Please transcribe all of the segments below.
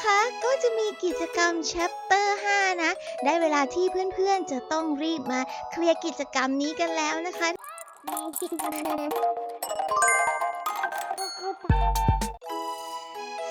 นะคะ ก็จะมีกิจกรรม Chapter 5นะ ได้เวลาที่เพื่อนๆ จะต้องรีบมาเคลียร์กิจกรรมนี้กันแล้วนะคะ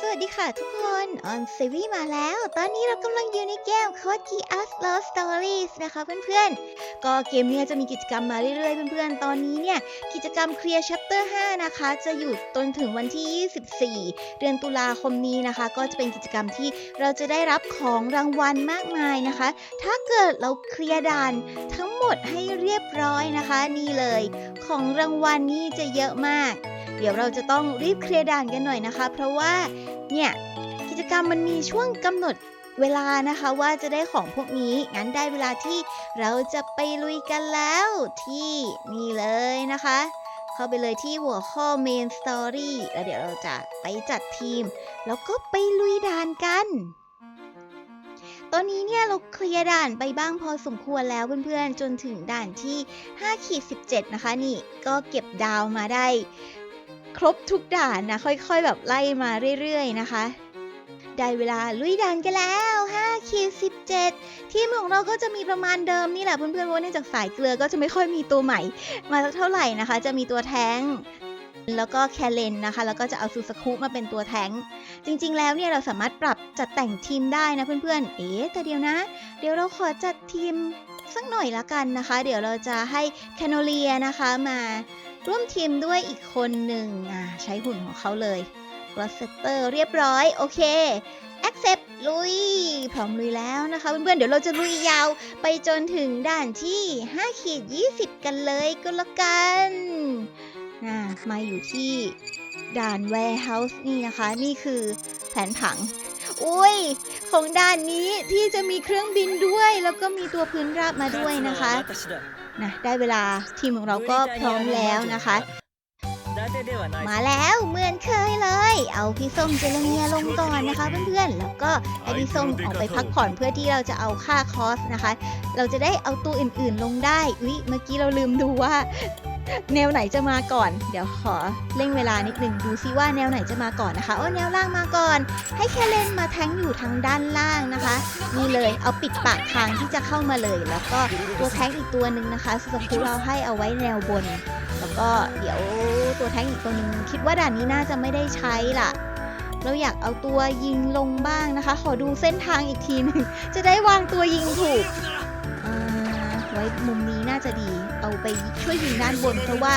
วัสดีค่ะทุกคนออนเซวีมาแล้ว ตอนนี้เรากำลังอยู่ในเกม Code Geass Love Stories นะคะเพื่อนๆ ก็เกมเนี้ยจะมีกิจกรรมมาเรื่อยๆ เพื่อนๆ ตอนนี้เนี่ย กิจกรรม Clear Chapter 5 นะคะ จะอยู่จนถึงวันที่ 24 เดือนตุลาคมนี้นะคะ ก็จะเป็นกิจกรรมที่เราจะได้รับของรางวัลมากมายนะคะ ถ้าเกิดเราเคลียร์ด่านทั้งหมดให้เรียบร้อยนะคะ นี่เลย ของรางวัลนี่จะเยอะมาก เดี๋ยวเราจะต้องรีบเคลียร์ด่านกันหน่อยนะคะ เพราะว่า เนี่ยกิจกรรมมันมีช่วงกำหนดเวลานะคะว่าจะได้ของพวกนี้ งั้นได้เวลาที่เราจะไปลุยกันแล้วที่นี่เลยนะคะ เข้าไปเลยที่หัวข้อ Main Story แล้วเดี๋ยวเราจะไปจัดทีม แล้วก็ไปลุยด่านกัน ตอนนี้เนี่ยเราเคลียร์ด่านไปบ้างพอสมควรแล้วเพื่อนๆ จนถึงด่านที่5ขีด17 นะคะนี่ ก็เก็บดาวมาได้ ครบทุกด่านนะ ค่อยๆ แบบไล่มาเรื่อยๆนะคะ ได้เวลาลุยด่านกันแล้ว5ขีด17 ทีมของเราก็จะมีประมาณเดิมนี่แหละเพื่อนๆเพราะว่าเนื่องจากสายเกลือก็จะไม่ค่อยมีตัวใหม่ มาสักเท่าไหร่นะคะ จะมีตัวแท้งแล้วก็แคเลนนะคะ แล้วก็จะเอาซูสคุมาเป็นตัวแท้งจริงๆ แล้วเนี่ยเราสามารถปรับจัดแต่งทีมได้นะเพื่อนๆ เอ๊แต่เดี๋ยวนะ เดี๋ยวเราขอจัดทีมสักหน่อยละกันนะคะ เดี๋ยวเราจะให้แคโนเลียนะคะมา ร่วมทีมด้วยอีกคนหนึ่งอ่าใช้หุ่นของเขาเลยกรอสเซเตอร์เรียบร้อย โอเค accept ลุย พร้อมลุยแล้วนะคะเพื่อนๆ เดี๋ยวเราจะลุยยาวไปจนถึงด่านที่5ขีด20 กันเลยก็แล้วกันนะมาอยู่ที่ด่าน warehouse นี่นะคะ นี่คือแผนผัง อุ้ย ของด่านนี้ที่จะมีเครื่องบินด้วย แล้วก็มีตัวพื้นราบมาด้วยนะคะ นะได้เวลาทีมของเราก็พร้อมแล้วนะคะ มาแล้วเหมือนเคยเลย เอาพี่ส้มเจลเนียลงก่อนนะคะเพื่อนๆ แล้วก็ให้พี่ส้มออกไปพักผ่อนเพื่อที่เราจะเอาค่าคอสนะคะ เราจะได้เอาตัวอื่นๆลงได้อุ๊ยเมื่อกี้เราลืมดูว่า แนวไหนจะมาก่อน เดี๋ยวขอเร่งเวลานิดนึงดูซิว่าแนวไหนจะมาก่อนนะคะโอ้แนวล่างมาก่อน ให้แคเลนมาแทงอยู่ทางด้านล่างนะคะนี่เลยเอาปิดปากทางที่จะเข้ามาเลย แล้วก็ตัวแทงอีกตัวหนึ่งนะคะสกุเราให้เอาไว้แนวบน แล้วก็เดี๋ยวตัวแทงอีกตัวหนึ่งคิดว่าด่านนี้น่าจะไม่ได้ใช้ล่ะเราอยากเอาตัวยิงลงบ้างนะคะ ขอดูเส้นทางอีกทีหนึ่งจะได้วางตัวยิงถูก ว้มุมนี้น่าจะดี เอาไปช่วยยิงด้านบน เพราะว่า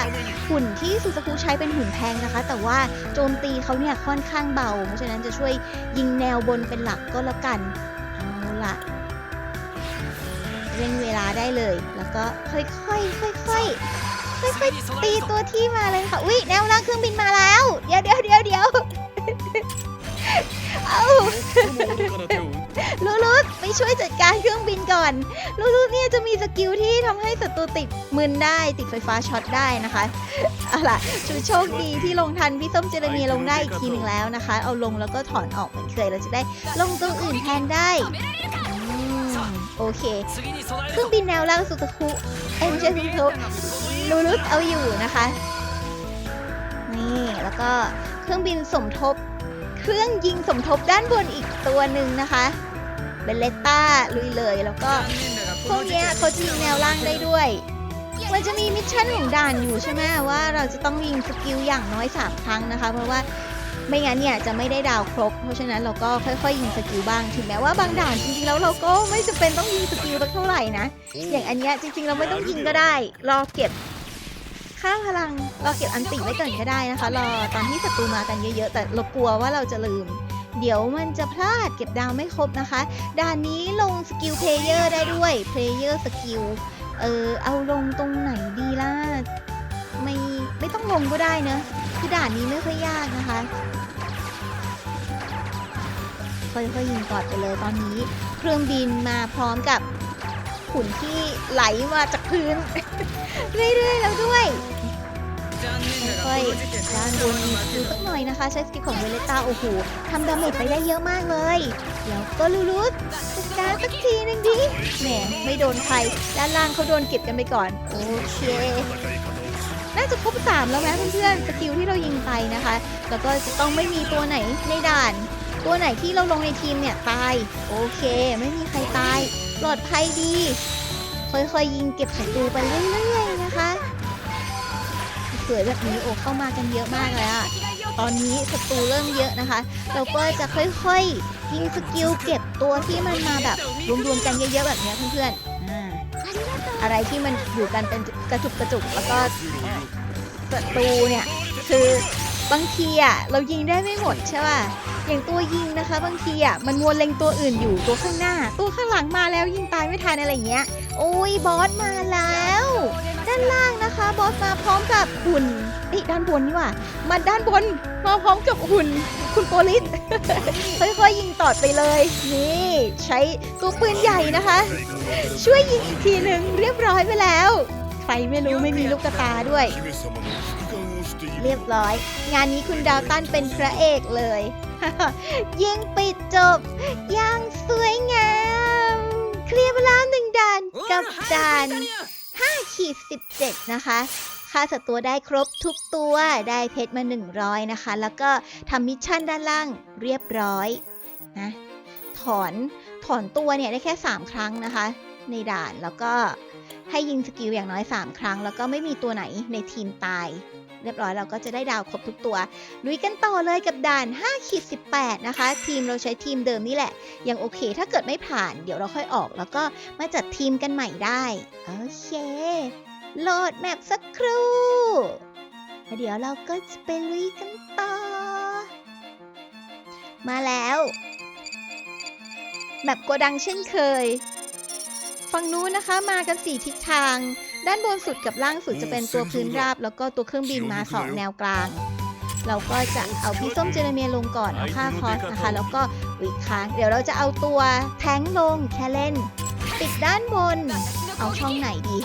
หุ่นที่ซูซากุใช้เป็นหุ่นแทงนะคะ แต่ว่าโจมตีเขาเนี่ยค่อนข้างเบา เพราะฉะนั้นจะช่วยยิงแนวบนเป็นหลักก็แล้วกัน เอาล่ะเร่งเวลาได้เลย แล้วก็ค่อยๆค่อยๆค่อยๆตีตัวที่มาเลยค่ะ อุ้ยแนวล่างเครื่องบินมาแล้ว เดี๋ยวเดี๋ยวเดี๋ยวเดี๋ยวเอาลูลู ไปช่วยจัดการเครื่องบินก่อนลูลูเนี่ยจะมีสกิลที่ทำให้ศัตรูติดมึนได้ติดไฟฟ้าช็อตได้นะคะเอาล่ะชูโชคดีที่ลงทันพี่ส้มเจรเมียลงได้อีกทีหนึ่งแล้วนะคะ เอาลงแล้วก็ถอนออกเหมือนเคยเราจะได้ลงตัวอื่นแทนได้อืมโอเคเครื่องบินแนวล่างสุสคุเอ้ไม่ใช่สุสคุลูลุสเอาอยู่นะคะ นี่แล้วก็เครื่องบินสมทบ เครื่องยิงสมทบด้านบนอีกตัวหนึ่งนะคะ เบลเลตต้าลุยเลยแล้วก็พวกเนี้ยเขาจะยิงแนวล่างได้ด้วย มันจะมีมิชชั่นของด่านอยู่ใช่ไหมว่าเราจะต้องยิงสกิลอย่างน้อย 3 ครั้งนะคะ เพราะว่าไม่งั้นเนี่ยจะไม่ได้ดาวครบ เพราะฉะนั้นเราก็ค่อยๆยิงสกิลบ้างถึงแม้ว่าบางด่านจริงๆแล้วเราก็ไม่จำเป็นต้องยิงสกิลสักเท่าไหร่นะอย่างอันเนี้ยจริงๆเราไม่ต้องยิงก็ได้รอเก็บค่าพลังรอเก็บอันติไว้ก่อนก็ได้นะคะรอตอนที่ศัตรูมากันเยอะๆ แต่เรากลัวว่าเราจะลืม เดี๋ยวมันจะพลาดเก็บดาวไม่ครบนะคะ ด่านนี้ลงสกิลเพลเยอร์ได้ด้วยเพลเยอร์สกิลเออเอาลงตรงไหนดีล่ะไม่ไม่ต้องลงก็ได้เนอะคือด่านนี้ไม่ค่อยยากนะคะค่อยๆยิงกอดไปเลยตอนนี้ เครื่องบินมาพร้อมกับขุนที่ไหลมาจากพื้น เรื่อยๆแล้วด้วย ค่อยด้านบนดูสักหน่อยนะคะ ใช้สกิลของเวเลต้าโอ้โหทำดาเมจไปได้เยอะมากเลยแล้วก็ลูรุสจัดการสักทีหนึงดิแหมไม่โดนใครด้านล่างเขาโดนเก็บกันไปก่อน โอเคน่าจะครบ3แล้วไหมเพื่อนๆสกิลที่เรายิงไปนะคะ แล้วก็จะต้องไม่มีตัวไหนในด่าน ตัวไหนที่เราลงในทีมเนี่ยตาย โอเค ไม่มีใครตาย ปลอดภัยดี ค่อยๆยิงเก็บศัตรูไปเรื่อยๆ สวยแบบนี้โอ้เข้ามากันเยอะมากเลยอะตอนนี้ศัตรูเริ่มเยอะนะคะ เราก็จะค่อยๆยิงสกิลเก็บตัวที่มันมาแบบรวมๆกันเยอะๆแบบนี้เพื่อนๆอ่าอะไรที่มันอยู่กันเป็นกระจุกกระจุกแล้วก็ศัตรูเนี่ยคือบางทีอะเรายิงได้ไม่หมดใช่ป่ะ อย่างตัวยิงนะคะ บางทีอะมันมัวเล็งตัวอื่นอยู่ตัวข้างหน้า ตัวข้างหลังมาแล้วยิงตายไม่ทันอะไรเงี้ย โอ้ยบอสมาแล้ว ด้านล่างนะคะบอสมาพร้อมกับหุ่นเอ้ด้านบนนี่ว่ามาด้านบนมาพร้อมกับหุ่นคุณโปลิสค่อยๆยิงตอดไปเลย นี่ใช้ตัวปืนใหญ่นะคะ ช่วยยิงอีกทีหนึ่งเรียบร้อยไปแล้ว ใครไม่รู้ไม่มีลูกตาด้วย เรียบร้อย งานนี้คุณดาวตันเป็นพระเอกเลย ยิงปิดจบอย่างสวยงาม เคลียร์ไปแล้วหนึ่งด่านกับด่าน5ขีด17 นะคะค่าศัตรูได้ครบทุกตัวได้เพชรมา 100 นะคะ แล้วก็ทำมิชชั่นด้านล่างเรียบร้อยนะถอนถอนตัวเนี่ยได้แค่ 3 ครั้งนะคะ ในด่านแล้วก็ให้ยิงสกิลอย่างน้อย 3 ครั้ง แล้วก็ไม่มีตัวไหนในทีมตาย เรียบร้อยเราก็จะได้ดาวครบทุกตัว ลุยกันต่อเลยกับด่าน5ขีด18 นะคะ ทีมเราใช้ทีมเดิมนี่แหละ ยังโอเค ถ้าเกิดไม่ผ่านเดี๋ยวเราค่อยออก แล้วก็มาจัดทีมกันใหม่ได้โอเคโหลดแมปสักครู่แล้วเดี๋ยวเราก็จะไปลุยกันต่อ มาแล้วแมปโกดังเช่นเคย ฝั่งนู้นนะคะมากันสี่ทิศทาง ด้านบนสุดกับล่างสุดจะเป็นตัวพื้นราบ แล้วก็ตัวเครื่องบินมาสองแนวกลาง เราก็จะเอาพี่ส้มเจเนเมียลงก่อนเอาค่าคอสนะคะ แล้วก็อีกครั้ง เดี๋ยวเราจะเอาตัวแท้งลงแค่เล่นปิดด้านบนเอาช่องไหนดี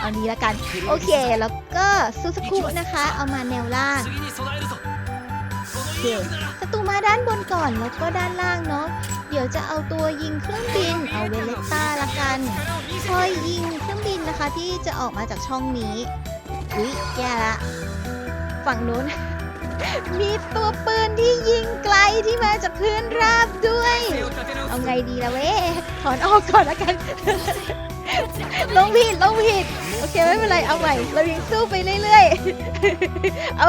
เอานี้ละกัน โอเค แล้วก็ซูสคุนะคะ เอามาแนวล่าง โอเคศัตรูมาด้านบนก่อน แล้วก็ด้านล่างเนาะ เดี๋ยวจะเอาตัวยิงเครื่องบิน เอาเวเลตต้าละกัน คอยยิงเครื่องบิน นะคะที่จะออกมาจากช่องนี้อุ๊ยแย่ละ ฝั่งนู้น มีตัวปืนที่ยิงไกลที่มาจากพื้นราบด้วย เอาไงดีละเว้ยถอนออกก่อนละกัน ลงผิดลงผิด โอเคไม่เป็นไรเอาใหม่ เรายังสู้ไปเรื่อยๆ เอา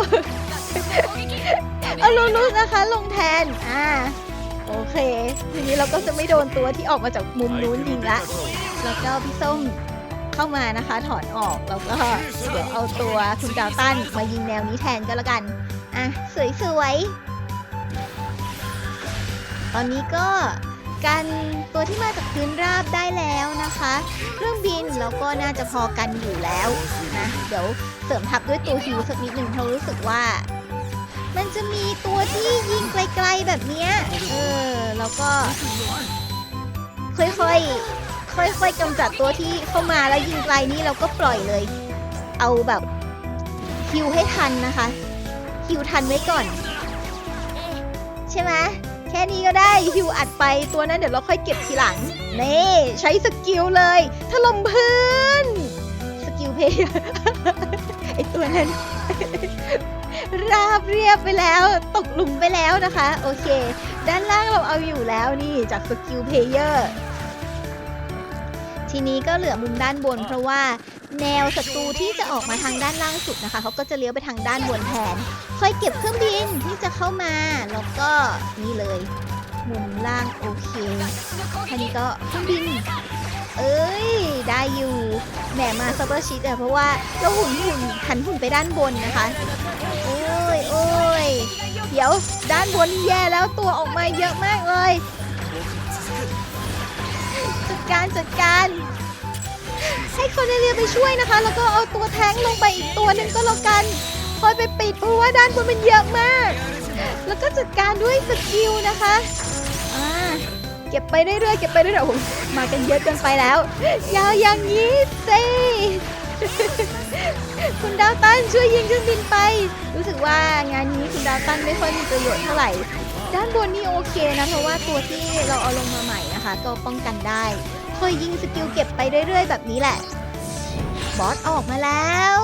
เอาลุ้นๆนะคะ ลงแทน อ่าโอเค ทีนี้เราก็จะไม่โดนตัวที่ออกมาจากมุมนู้นยิงละ แล้วก็พี่ส้ม เข้ามานะคะ ถอนออกแล้วก็เดี๋ยวเอาตัวคุณดาวตันมายิงแนวนี้แทนก็แล้วกัน อะ สวยๆ ตอนนี้ก็กันตัวที่มาจากพื้นราบได้แล้วนะคะ เครื่องบินแล้วก็น่าจะพอกันอยู่แล้วนะเดี๋ยวเสริมทับด้วยตัวฮิวสักนิดหนึ่งเพราะรู้สึกว่า มันจะมีตัวที่ยิงไกลๆแบบเนี้ยเออแล้วก็ค่อยๆ ค่อยๆกำจัดตัวที่เข้ามาแล้วยิงไกลนี่เราก็ปล่อยเลย เอาแบบฮิวให้ทันนะคะฮิวทันไว้ก่อน ใช่ไหมแค่นี้ก็ได้ฮิวอัดไปตัวนั้นเดี๋ยวเราค่อยเก็บทีหลังนี่ใช้สกิลเลยถล่มพื้นสกิลเพย์ไอตัวนั้น ราบเรียบไปแล้วตกหลุมไปแล้วนะคะ โอเค ด้านล่างเราเอาอยู่แล้วนี่จากสกิลเพเยอร์ ทีนี้ก็เหลือมุมด้านบน เพราะว่าแนวศัตรูที่จะออกมาทางด้านล่างสุดนะคะเขาก็จะเลี้ยวไปทางด้านบนแทนค่อยเก็บเครื่องบินที่จะเข้ามาแล้วก็นี่เลย มุมล่างโอเคแค่นี้ก็เครื่องบินเอ้ย ได้อยู่แหมมาซับเปอร์ชีตอะเพราะว่าเราหุ่นหุ่นหันหุ่นไปด้านบนนะคะโอ้ยโอ้ยเดี๋ยวด้านบนแย่แล้วตัวออกมาเยอะมากเลย การจัดการ ให้คนเรียไปช่วยนะคะ แล้วก็เอาตัวแท้งลงไปอีกตัวหนึ่งก็แล้วกันคอยไปปิดเพราะว่าด้านบนมันเยอะมาก แล้วก็จัดการด้วยสกิลนะคะอ่าเก็บไปเรื่อยๆเก็บไปเรื่อยๆโอ้มากันเยอะเกินไปแล้ว ยาวอย่างนี้สิคุณดาวตันช่วยยิงเครื่องบินไป รู้สึกว่างานนี้คุณดาวตันไม่ค่อยมีประโยชน์เท่าไหร่ ด้านบนนี่โอเคนะเพราะว่าตัวที่เราเอาลงมาใหม่นะคะ ก็ป้องกันได้คอยยิงสกิลเก็บไปเรื่อย ๆ แบบนี้แหละ บอสออกมาแล้ว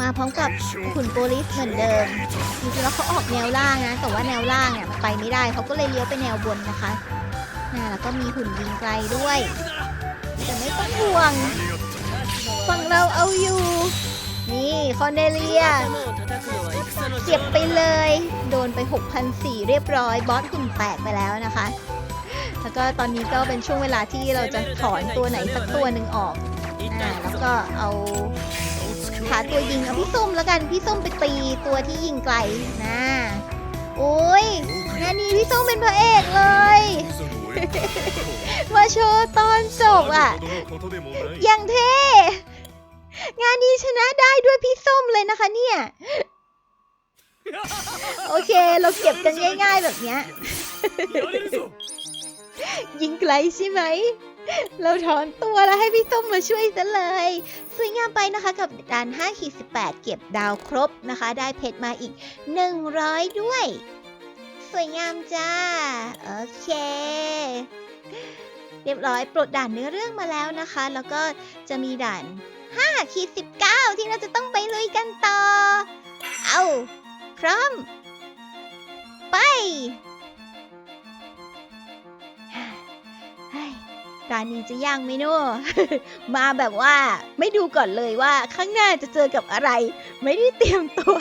มาพร้อมกับขุนโปลิสเหมือนเดิมจริงๆแล้วเขาออกแนวล่างนะ แต่ว่าแนวล่างเนี่ยมันไปไม่ได้เขาก็เลยเลี้ยวไปแนวบนนะคะน่าแล้วก็มีหุ่นยิงไกลด้วย แต่ไม่ต้องห่วงฝั่งเราเอาอยู่ นี่คอนเดเลียเก็บไปเลย โดนไป6,400เรียบร้อย บอสหุ่นแตกไปแล้วนะคะ แล้วก็ตอนนี้ก็เป็นช่วงเวลาที่เราจะถอนตัวไหนสักตัวหนึ่งออกอ่าแล้วก็เอาหาตัวยิงเอาพี่ส้มแล้วกันพี่ส้มไปตีตัวที่ยิงไกลนะโอ้ยงานนี้พี่ส้มเป็นพระเอกเลยมาโชว์ตอนจบอะย่างเท่ งานนี้ชนะได้ด้วยพี่ส้มเลยนะคะเนี่ย โอเค เราเก็บกันง่าย ๆ แบบเนี้ย ยิงไกลใช่ไหม เราถอนตัวแล้วให้พี่ส้มมาช่วยซะเลย สวยงามไปนะคะกับด่าน5ขีด18 เก็บดาวครบนะคะ ได้เพชรมาอีก 100 ด้วย สวยงามจ้า โอเคเรียบร้อยปลดด่านเนื้อเรื่องมาแล้วนะคะ แล้วก็จะมีด่าน 5ขีด19 ที่เราจะต้องไปลุยกันต่อ เอาพร้อม ไปเฮ้ยร้านนี้จะย่างไหมเนอะมาแบบว่าไม่ดูก่อนเลยว่าข้างหน้าจะเจอกับอะไร ไม่ได้เตรียมตัว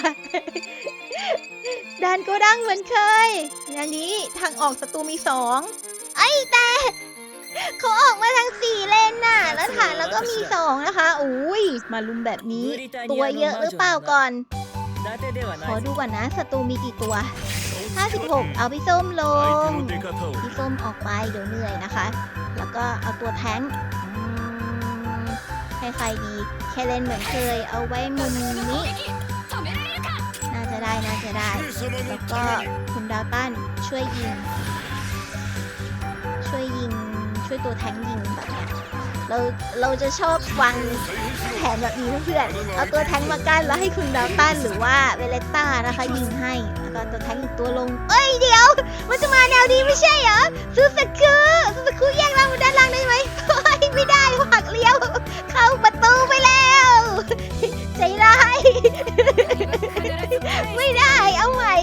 ดานโกดังเหมือนเคยอย่างนี้ทางออกศัตรูมีสอง ไอ้แต่ เขาออกมาทางสี่เลนน่ะ แล้วฐานแล้วก็มีสองนะคะ อุ้ย มาลุมแบบนี้ ตัวเยอะหรือเปล่าก่อน ขอดูก่อนนะ ศัตรูมีกี่ตัว 56 เอาพี่ส้มลง พี่ส้มออกไปเดี๋ยวเหนื่อยนะคะ แล้วก็เอาตัวแท้งอืมให้ใครดี แคเลนเหมือนเคย เอาไว้มุมนี้น่าจะได้ น่าจะได้ แล้วก็คุณดาวตันช่วยยิง ช่วยยิง ช่วยตัวแท้งยิงแบบเนี้ยเราเราจะชอบวางแผนแบบนี้เพื่อนเอาตัวแท้งมากั้นแล้วให้คุณดาวตันหรือว่าเวเลต้านะคะยิงให้แล้วก็ตัวแท้งอีกตัวลง เอ้ยเดี๋ยว มันจะมาแนวนี้ไม่ใช่เหรอซูสกุซูสกุแยกล่างมาด้านล่างได้ไหมเฮ้ยไม่ได้หักเลี้ยว เข้าประตูไปแล้ว ใจร้ายไม่ได้เอาใหม่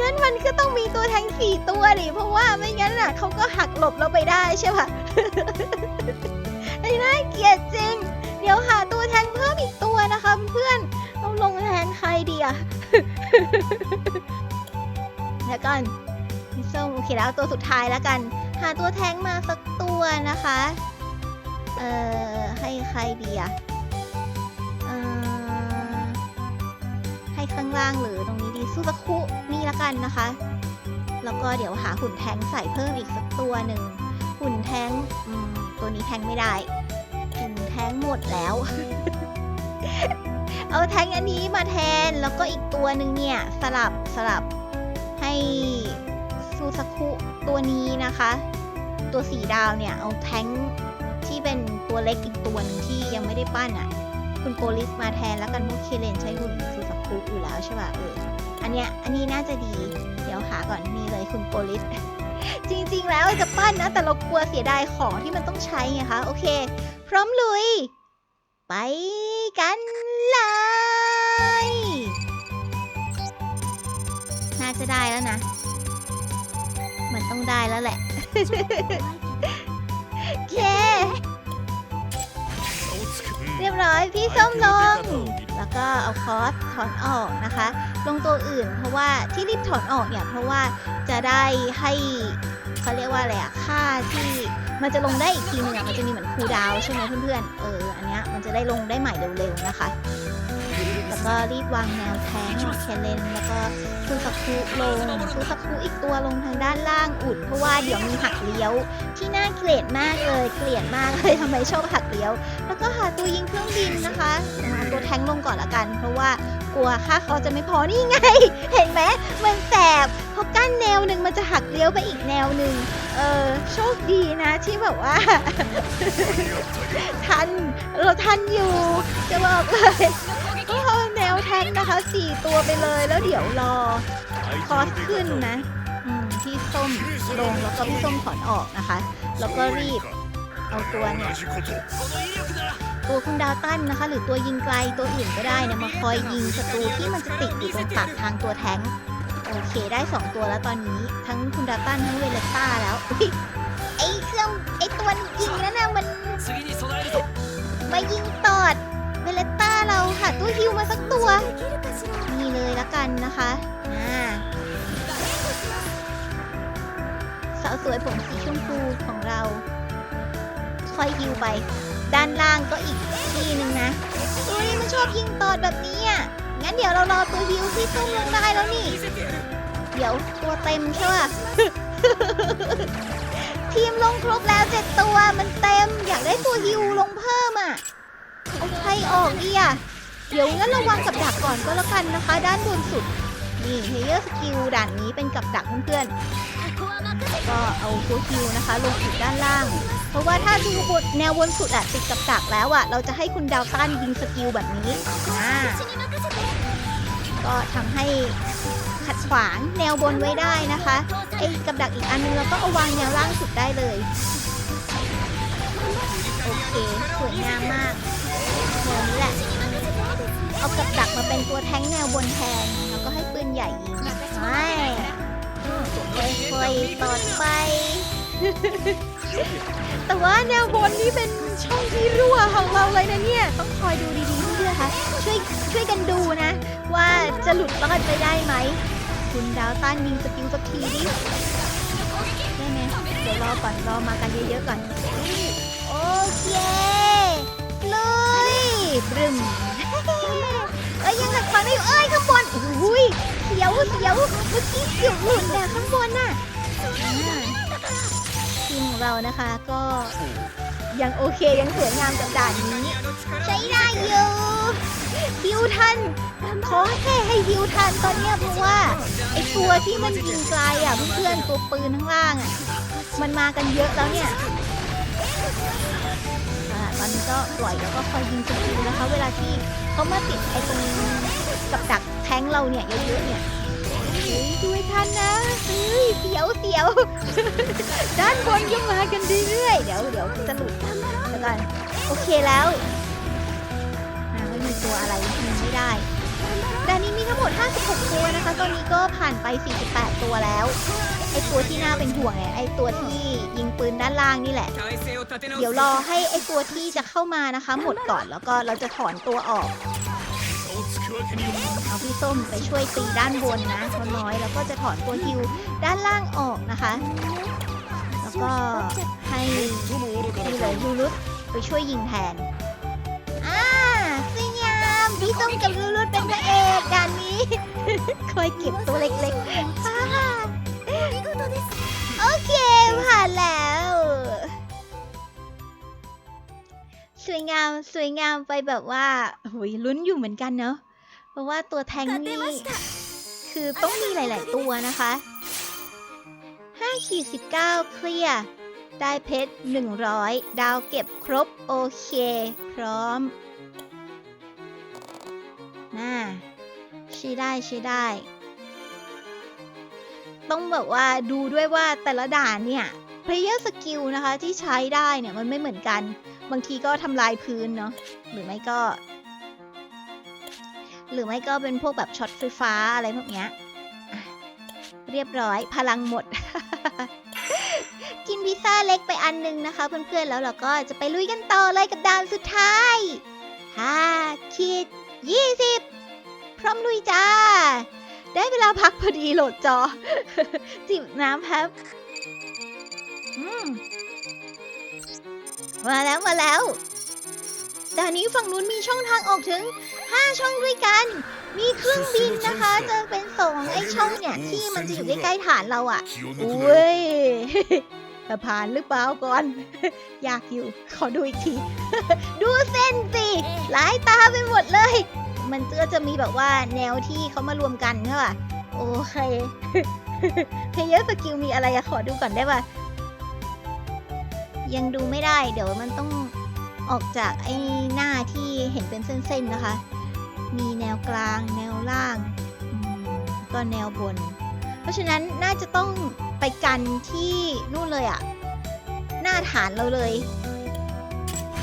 งั้นมันก็ต้องมีตัวแทงสี่ตัวดิเพราะว่าไม่งั้นน่ะเขาก็หักหลบเราไปได้ใช่ปะไอ้น่าเกลียดจริง เดี๋ยวหาตัวแทงเพิ่มอีกตัวนะคะเพื่อนเราลงแทนใครดีอะแล้วกันพี่ส้มโอเคแล้วเอาตัวสุดท้ายแล้วกัน หาตัวแทงมาสักตัวนะคะ เอ่อให้ใครดีอะ ข้างล่างหรือตรงนี้ดีซูซาคุนี่ละกันนะคะ แล้วก็เดี๋ยวหาหุ่นแทงใส่เพิ่มอีกสักตัวหนึ่งหุ่นแทงตัวนี้แทงไม่ได้ หุ่นแทงหมดแล้ว เอาแทงอันนี้มาแทนแล้วก็อีกตัวหนึ่งเนี่ยสลับสลับให้ซูซาคุตัวนี้นะคะ ตัวสีดาวเนี่ยเอาแทงที่เป็นตัวเล็กอีกตัวหนึงที่ยังไม่ได้ปั้นอะ คุณโปลิสมาแทนแล้วกันพราะเคเลนใช้หุ่นซู ซาคุอยู่แล้วใช่ป่ะเอออันเนี้ยอันนี้น่าจะดี เดี๋ยวหาก่อนนี่เลยคุณโปลิสจริงๆ แล้วจะปั้นนะ แต่เรากลัวเสียดายของที่มันต้องใช้ไงคะโอเค พร้อมลุย ไปกันเลยน่าจะได้แล้วนะมันต้องได้แล้วแหละโอเคเรียบร้อยพี่ส้มลง แล้วก็เอาคอสถอนออกนะคะ ลงตัวอื่นเพราะว่าที่รีบถอนออกเนี่ยเพราะว่าจะได้ให้เขาเรียกว่าอะไรอะค่าที่มันจะลงได้อีกทีนึงอะมันจะมีเหมือนคูลดาวใช่ไหมเพื่อนๆเอออันเนี้ยมันจะได้ลงได้ใหม่เร็วๆนะคะ แล้วก็รีบวางแนวแทงเคเลนแล้วก็ซูสักคุลงซูสักคุอีกตัวลงทางด้านล่างอุด เพราะว่าเดี๋ยวมีหักเลี้ยว ที่น่าเกลียดมากเลยเกลียดมากเลยทำไมชอบหักเลี้ยว แล้วก็หาตัวยิงเครื่องบินนะคะเอาตัวแทงลงก่อนละกัน เพราะว่ากลัวค่าเขาจะไม่พอนี่ไง เห็นไหมมันแสบพอกั้นแนวหนึ่งมันจะหักเลี้ยวไปอีกแนวหนึ่งเออโชคดีนะที่แบบว่า ทันเราทันอยู่จะบอกเลย นะคะสี่ตัวไปเลยแล้วเดี๋ยวรอคอสขึ้นนะพี่ส้มลงแล้วก็พี่ส้มถอนออกนะคะ แล้วก็รีบเอาตัวเนี่ยตัวคุณดาวตั้นนะคะ หรือตัวยิงไกลตัวอื่นก็ได้นะมาคอยยิงศัตรูที่มันจะติดอยู่ตรงปากทางตัวแท้งโอเคได้ 2 ตัวแล้วตอนนี้ ทั้งคุณดาวตันทั้งเวลต้าแล้วไอเครื่องไอตัวยิงนั่นนะมันมายิงตอด เวเลตตาเราหาตัวฮิวมาสักตัว นี่เลยละกันนะคะสาวสวยผมสีชมพูของเรา ค่อยฮิวไป ด้านล่างก็อีกที่หนึ่งนะอุ้ยมันชอบยิงตอดแบบนี้อะงั้นเดี๋ยวเรารอตัวฮิวที่ขึ้นลงได้แล้วนี่ เดี๋ยวตัวเต็มใช่ป่ะทีมลงครบแล้วเจ็ดตัวมันเต็ม อยากได้ตัวฮิวลงเพิ่มอะ ใครออกดีอะเดี๋ยวงั้นระวังกับดักก่อนก็แล้วกันนะคะ ด้านบนสุด นี่เฮเยอร์สกิลด่านนี้เป็นกับดักเพื่อนๆก็เอาตัวฮิวนะคะ ลงอีกด้านล่าง เพราะว่าถ้าดูบนแนวบนสุดอะติดกับดักแล้วอะเราจะให้คุณดาวตันยิงสกิลแบบนี้อ่าก็ทำให้ขัดขวางแนวบนไว้ได้นะคะไอ้กับดักอีกอันนึงเราก็เอาวางแนวล่างสุดได้เลย โอเค สวยงามมาก แนวนี้แหละ เอากับดักมาเป็นตัวแท้งแนวบนแทน แล้วก็ให้ปืนใหญ่ยิงไม่ค่อยๆต่อไป แต่ว่าแนวบนนี่เป็นช่องที่รั่วของเราเลยนะเนี่ย ต้องคอยดูดีๆเพื่อนๆคะช่วยช่วยกันดูนะ ว่าจะหลุดรอดไปได้ไหม คุณดาวต้านยิงสกิลสักทีดิได้ไหมเดี๋ยวรอก่อนรอมากันเยอะๆก่อน โอเคเลย บรึมเอ้ยยังหักฟังได้อยู่เอ้ยข้างบนอุ้ยเสียวเสียวเมื่อกี้เสียวหลุดนะข้างบนน่ะทีมของเรานะคะก็ยังโอเคยังสวยงามกับด่านนี้ ใช้ได้อยู่ฮิวทันขอแค่ให้ฮิวทันตอนเนี้ยเพราะว่าไอตัวที่มันยิงไกลอะเพื่อนๆตัวปืนข้างล่างอะมันมากันเยอะแล้วเนี่ย ก็ปล่อยแล้วก็คอยยิงสกิลนะคะ เวลาที่เขามาติดไอ้ตรงกับดักแทงเราเนี่ยเยอะๆเนี่ยเฮ้ยดูให้ทันนะเฮ้ยเสียวเสียวด้านบนก็มากันเรื่อยๆเดี๋ยวเดี๋ยวจะหลุดแล้วกันโอเคแล้วอ่าไม่มีตัวอะไรยิงไม่ได้ด่านนี้มีทั้งหมด 56 ตัวนะคะ ตอนนี้ก็ผ่านไป 48 ตัวแล้ว ไอตัวที่น่าเป็นห่วงไงไอตัวที่ยิงปืนด้านล่างนี่แหละ เดี๋ยวรอให้ไอตัวที่จะเข้ามานะคะ หมดก่อนแล้วก็เราจะถอนตัวออกเอาพี่ส้มไปช่วยตีด้านบนนะเน้อยแล้วก็จะถอนตัวฮิวด้านล่างออกนะคะ แล้วก็ให้ที่เหลือยูรุตไปช่วยยิงแทนอ่าสยามพี่ส้มกับลูรุตเป็นพระเอกการนี้ คอยเก็บตัวเล็กๆ สวยงามสวยงามไปแบบว่าโหยลุ้นอยู่เหมือนกันเนอะเพราะว่าตัวแทงนี่คือต้องมีหลาย ๆ ตัวนะคะ5ขีด19เคลียร์ได้เพชร 100 ดาวเก็บครบ โอเค พร้อมน่าใช้ได้ใช้ได้ ต้องแบบว่าดูด้วยว่าแต่ละด่านเนี่ย player skill นะคะที่ใช้ได้เนี่ยมันไม่เหมือนกัน บางทีก็ทำลายพื้นเนาะหรือไม่ก็ หรือไม่ก็เป็นพวกแบบช็อตไฟฟ้าอะไรพวกเนี้ยเรียบร้อยพลังหมด กินพิซซ่าเล็กไปอันหนึงนะคะ เพื่อนๆแล้วเราก็จะไปลุยกันต่อเลยกับด่านสุดท้าย5ขีด20พร้อมลุยจ้า ได้เวลาพักพอดีโหลดจอ จิบน้ำครับ อืม มาแล้วมาแล้วตอนนี้ฝั่งนู้นมีช่องทางออกถึง 5 ช่องด้วยกัน มีเครื่องบินนะคะ จะเป็นสองไอช่องเนี่ย ที่มันจะอยู่ใกล้ๆฐานเราอะอุ้ยจะผ่านหรือเปล่าก่อน อยากอยู่ ขอดูอีกที ดูเส้นสิหลายตาไปหมดเลย มันก็จะมีแบบว่าแนวที่เขามารวมกันใช่ป่ะ โอเคเพเยอร์สกิลมีอะไรอะขอดูก่อนได้ป่ะ ยังดูไม่ได้ เดี๋ยวมันต้องออกจากไอ้หน้าที่เห็นเป็นเส้นๆนะคะ มีแนวกลาง แนวล่างอืมก็แนวบน เพราะฉะนั้นน่าจะต้องไปกันที่นู่นเลยอะหน้าฐานเราเลย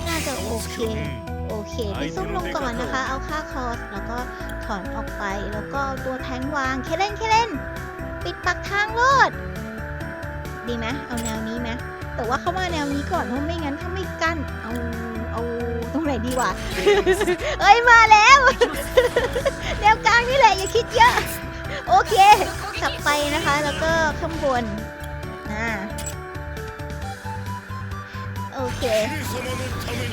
น่าจะโอเคうんโอเคพี่ส้มลงก่อนนะคะ เอาค่าคอส แล้วก็ถอนออกไป แล้วก็เอาตัวแทงวางเคเล่นเคเล่น ปิดปักทางรอดดีไหมเอาแนวนี้ไหม แต่ว่าเข้ามาแนวนี้ก่อนเพราะไม่งั้นถ้าไม่กั้นเอาเอาตรงไหนดีวะเอ้ยมาแล้ว แนวกลางนี่แหละอย่าคิดเยอะ โอเคขับไปนะคะ แล้วก็ข้างบนอ่าโอเค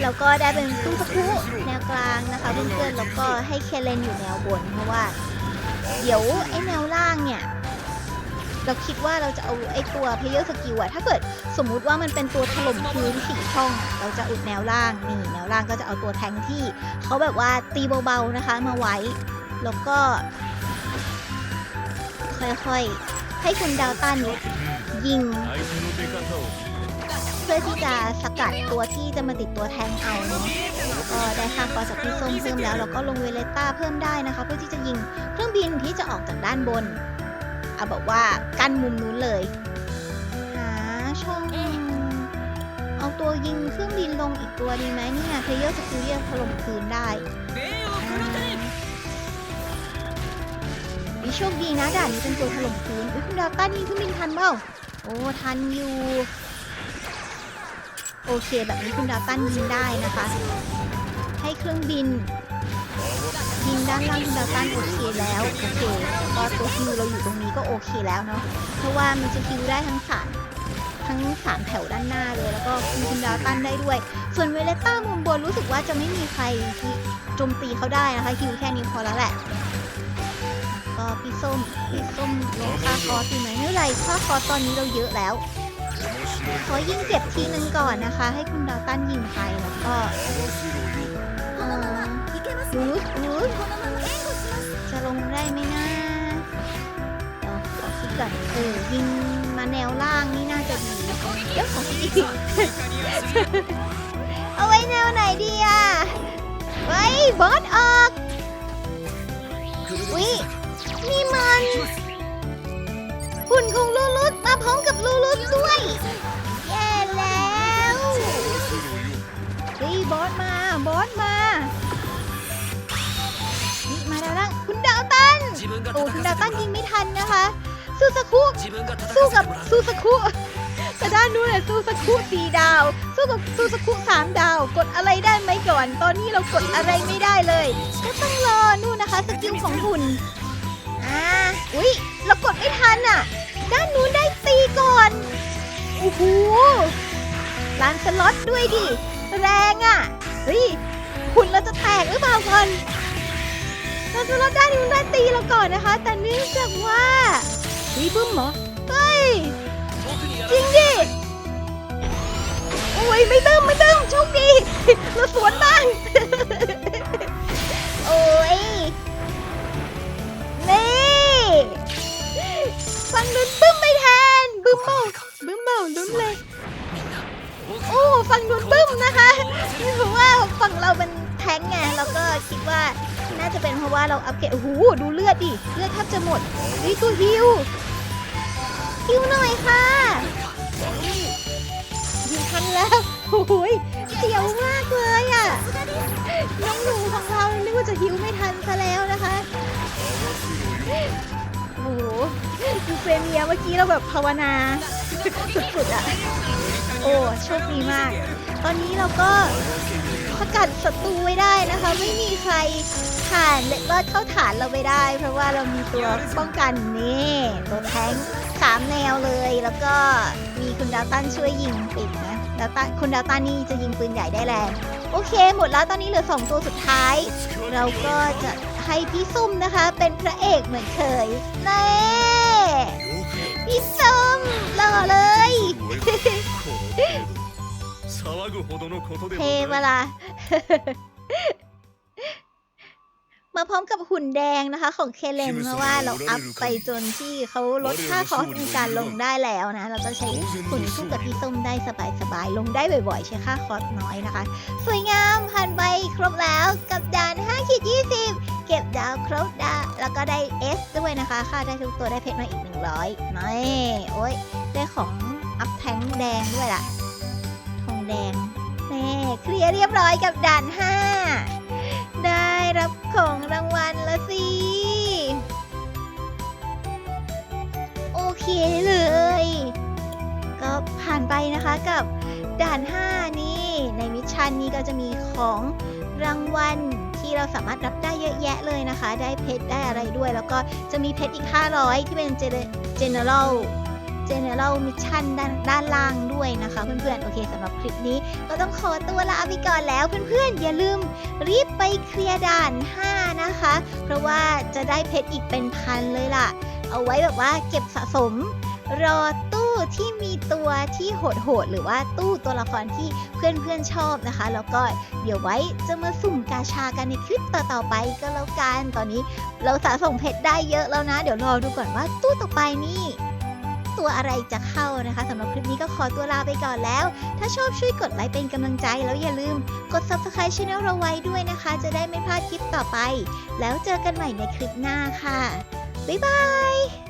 แล้วก็ได้เป็นตู้สกุแนวกลางนะคะเพื่อนๆแล้วก็ให้เคเลนอยู่แนวบนเพราะว่า เดี๋ยวไอ้แนวล่างเนี่ย เราคิดว่าเราจะเอาไอ้ตัว player skill อะถ้าเกิดสมมุติว่ามันเป็นตัวถล่มพื้นสี่ช่องเราจะอุดแนวล่างนี่แนวล่างก็จะเอาตัวแทงที่เขาแบบว่าตีเบาๆนะคะมาไว้ แล้วก็ ค่อยๆ ให้คุณดาวตันยิงเพื่อที่จะสกัดตัวที่จะมาติดตัวแทงเอาเนาะก็ได้ค่าคอจากพี่ส้มเพิ่มแล้วเราก็ลงเวเลต้าเพิ่มได้นะคะ เพื่อที่จะยิงเครื่องบินที่จะออกจากด้านบน เอาแบบว่ากั้นมุมนู้นเลย หาช่องเอาตัวยิงเครื่องบินลงอีกตัวดีไหมเนี่ยเพลเยอร์สกิลเรียกถล่มคืนได้วิโชคดีนะด่านนี้เป็นตัวถล่มคืนอุ้ยคุณดาวต้ายิงเครื่องบินทันเปล่าโอ้ทันอยู่โอเคแบบนี้คุณดาวตันยิงได้นะคะ ให้เครื่องบิน ยิงด้านล่างคุณดาวตันโอเคแล้วโอเคแล้วก็ตัวฮิวเราอยู่ตรงนี้ก็โอเคแล้วเนาะเพราะว่ามันจะฮิวได้ทั้งสามทั้งสามแถวด้านหน้าเลย แล้วก็คุมคุณดาวตันได้ด้วย ส่วนเวเลต้ามุมบนรู้สึกว่าจะไม่มีใครที่โจมตีเขาได้นะคะฮิวแค่นี้พอแล้วแหละก็พี่ส้มพี่ส้มลงค่าคอร์สดีไหมไม่ไรค่าคอตอนนี้เราเยอะแล้วขอยิงเจ็บทีนึงก่อนนะคะ ให้คุณดาวตันยิงไปแล้วก็ รูสรูสจะลงได้ไหมนะเดี๋ยวขอคิดก่อนเออยิงมาแนวล่างนี่น่าจะดีเดี๋ยวขอคิดอีกเอาไว้แนวไหนดีอะไว้บอสออกวินี่มันหุ่นของลูลุสมาพร้อมกับลูลุสด้วยแย่แล้วเฮ้ยบอสมา บอสมา แล้วคุณดาวตันโอ้คุณดาวตันยิงไม่ทันนะคะสู้สักคู่สู้กับสู้สักคู่แต่ด้านนู้นเนี่ยซูซาคุสี่ดาว สู้กับสู้สักคู่สามดาว กดอะไรได้ไหมก่อน ตอนนี้เรากดอะไรไม่ได้เลยก็ต้องรอนู่นนะคะสกิลของหุ่นอ่าอุ้ยเรากดไม่ทันอะ ด้านนู้นได้ตีก่อนโอ้โหลานสล็อตด้วยดิแรงอะเฮ้ยหุ่นเราจะแตกหรือเปล่าก่น เราจะรับได้านนู้นได้ตีเราก่อนนะคะ แต่เนื่องจากว่าตีบึ้มเหรอเฮ้ยจริงดิโอ้ยไม่ตึ้มไม่ตึ้มโชคดีเราสวนบ้างโอ้ยนี่ฟังดุนบึ้มไม่แทนบึ้มเบาบึ้มเบาลุ้นเลย โอ้ฟังดุนบึ้มนะคะเพราะว่าฝั่งเราเป็นแทงไงเราก็คิดว่าน่าจะเป็นเพราะว่าเราอัปเกรดโอ้โหดูเลือดดิเลือดแทบจะหมดนี่ตัวฮิวฮิวหน่อยค่ะยิงทันแล้วโอ้ยเสียวมากเลยอะน้องหนูของเรานึกว่าจะฮิวไม่ทันซะแล้วนะคะโอ้โหดูเฟรเมียเมื่อกี้เราแบบภาวนาสุดๆอะ โอ้โชคดีมาก ตอนนี้เราก็สกัดศัตรูไว้ได้นะคะ ไม่มีใครผ่านเลดลอดเข้าฐานเราไปได้ เพราะว่าเรามีตัวป้องกันนี่ตัวแทงสามแนวเลย แล้วก็มีคุณดาวตันช่วยยิงปิดนะดาวตันคุณดาวตันนี่จะยิงปืนใหญ่ได้แรงโอเค หมดแล้วตอนนี้เหลือสองตัวสุดท้าย เราก็จะให้พี่ซุ่มนะคะ เป็นพระเอกเหมือนเคยเน่พี่ซุ่มหล่อเลย 騒ぐほどのことで เท も เว ない ลา มาพร้อมกับหุ่นแดงนะคะ ของเคเลนเพราะว่าเราอัพไปจนที่เขาลดค่าคอสในการลงได้แล้วนะ เราก็ใช้หุ่นสู้กับพี่ส้มได้สบายๆ ลงได้บ่อยๆ ใช้ค่าคอสน้อยนะคะ สวยงามผ่านไปครบแล้วกับด่าน5ขีด20 เก็บดาวครบดาวแล้วก็ได้ S ด้วยนะคะ ค่าได้ทุกตัวได้เพชรมาอีก 100นี่โอ้ย ได้ของ อัพแทงแดงด้วยล่ะ ทองแดงแม่เคลียร์เรียบร้อยกับด่าน 5 ได้รับของรางวัลละสิ โอเคเลย ก็ผ่านไปนะคะกับด่าน 5 นี่ในมิชชั่นนี้ก็จะมีของรางวัลที่เราสามารถรับได้เยอะแยะเลยนะคะ ได้เพชรได้อะไรด้วย แล้วก็จะมีเพชรอีก 500 ที่เป็น Gen- general general mission ด้านด้านล่างด้วยนะคะเพื่อนๆ โอเคสำหรับคลิปนี้ ก็ต้องขอตัวลาไปก่อนแล้วเพื่อนๆ อย่าลืมรีบไปเคลียร์ด่าน 5 นะคะ เพราะว่าจะได้เพชรอีกเป็นพันเลยล่ะ เอาไว้แบบว่าเก็บสะสม รอตู้ที่มีตัวที่โหดๆ หรือว่าตู้ตัวละครที่เพื่อนๆชอบนะคะ แล้วก็เดี๋ยวไว้จะมาสุ่มกาชากันในคลิปต่อๆไปก็แล้วกัน ตอนนี้เราสะสมเพชรได้เยอะแล้วนะ เดี๋ยวรอดูก่อนว่าตู้ต่อไปนี่ ตัวอะไรจะเข้านะคะสำหรับคลิปนี้ก็ขอตัวลาไปก่อนแล้ว ถ้าชอบช่วยกดไลค์เป็นกำลังใจแล้วอย่าลืมกด subscribe channel เราไว้ด้วยนะคะ จะได้ไม่พลาดคลิปต่อไป แล้วเจอกันใหม่ในคลิปหน้าค่ะ บ๊ายบาย